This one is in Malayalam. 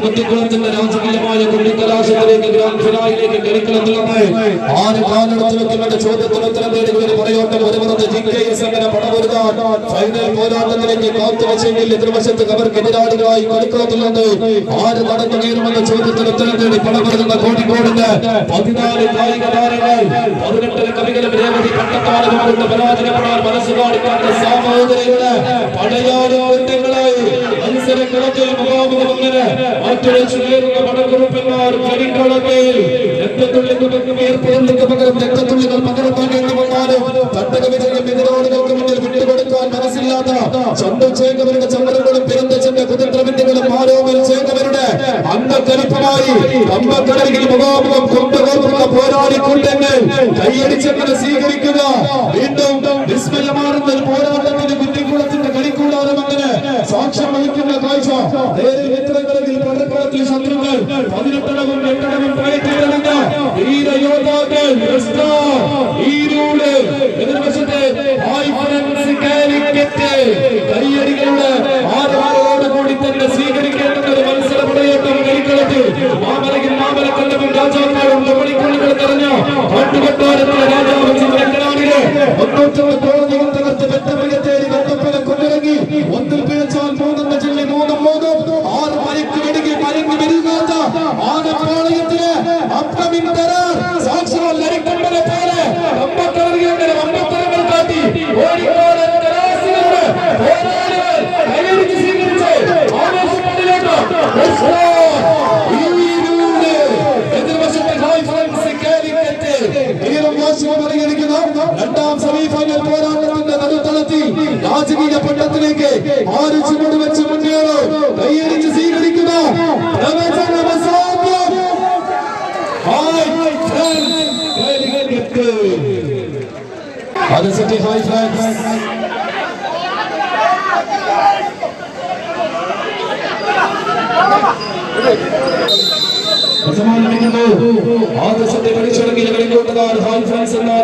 കുട്ടിക്കുളത്തിന്റെ രാജകീയമായ കുട്ടിക്കലാശത്തിലേക്ക് ഗ്രാൻഡ് ഫിനാലിലേക്ക് കളിക്കളത്തിൽ നിന്ന് ആര് കാലെടുത്ത് വെക്കുമെന്ന ചോദ്യത്തിന് ഉത്തരം തേടി ഒരു പറയോട്ടം വരുന്നത് ജി കെ എസ് അങ്ങനെ പടപൊരുതാൻ ഫൈനൽ പോരാട്ടത്തിലേക്ക് കാത്തുവച്ചെങ്കിൽ എതിർവശത്ത് അവർക്ക് എതിരാളികളായി കളിക്കളത്തിൽ നിന്ന് ആര് നടന്നു കയറുമെന്ന ചോദ്യത്തിന് ഉത്തരം തേടി പടപൊരുതുന്ന കോഴിക്കോടിന്റെ പതിനാല് കായിക താരങ്ങൾ പതിനെട്ടര കവികളും രേവതി പട്ടത്താലും പരാജയപ്പെടാൻ മനസ്സ് കാണിക്കാത്ത സാമൂഹികയുടെ പടയാളി കുറ്റങ്ങളായി മത്സരക്കളത്തിൽ മുഖാമുഖമങ്ങനെ മാറ്റുരച്ചു കയറുന്ന പടക്കുറുപ്പന്മാർ കളിക്കളത്തിൽ രക്തത്തുള്ളിക്ക് ഏർപ്പെടുന്നതിന് പകരം രക്തത്തുള്ളികൾ പകർത്താൻ വേണ്ടി വന്നാലും തട്ടക വിജയം എതിരാളികൾക്ക് മുന്നിൽ വിട്ടുകൊടുക്കാൻ മനസ്സില്ലാത്ത സ്വന്തം ചേകവരുടെ ചന്ദ്രങ്ങളും പെരുന്തച്ചന്റെ കുതിരവിന്റെകളും ആരോമൽ ചേകവരുടെ അംഗക്കലിപ്പമായി കമ്പക്കടലിൽ മുഖാമുഖം കൊണ്ടുപോകുന്ന പോരാളി കൂട്ടങ്ങൾ കൈയടിച്ചങ്ങനെ സ്വീകരിക്കുക. വീണ്ടും വിസ്മയമാറുന്ന ഒരു സാക്ഷ്യം വഹിക്കുന്ന കാഴ്ച. നേരിൽ നേത്രങ്ങളിൽ പടക്കളത്തിൽ ശത്രുക്കൾ. പതിനെട്ടടവും എട്ടടവും പയറ്റിറങ്ങുന്ന വീരയോദ്ധാക്കൾ. ഈരൂട് എതിർവശത്തെ കൈയടികളുടെ ആധാരത്തോട് കൂടി തന്നെ സ്വീകരിക്കേണ്ടുന്ന ഒരു മത്സര പടയോട്ടം കളിക്കളത്തിൽ മാമലകിൽ മാമലക്കല്ലവും രാജാക്കാരും തൊഴിക്കുള്ളുകൾ നിറഞ്ഞ കാട്ടുകൊട്ടാരത്തിലെ രാജാവ് ചിത്രക്കലാണിലെ വാശിയും രണ്ടാം സെമി ഫൈനൽ പോരാട്ടത്തിന്റെ നടുത്തളത്തിൽ രാജകീയ പട്ടത്തിലേക്ക് ആറ് ചുവട് വെച്ച് മുന്നേറോ. കൈയടിച്ച് സ്വീകരിക്കുന്ന അത് സിറ്റി ഹായ് ഫ്രണ്ട്സ് സമ്മാനിക്കുന്നു ആദർശത്തെ കളിച്ചിറങ്ങിയ കളിക്കോട്ടുകാർ ഹായ്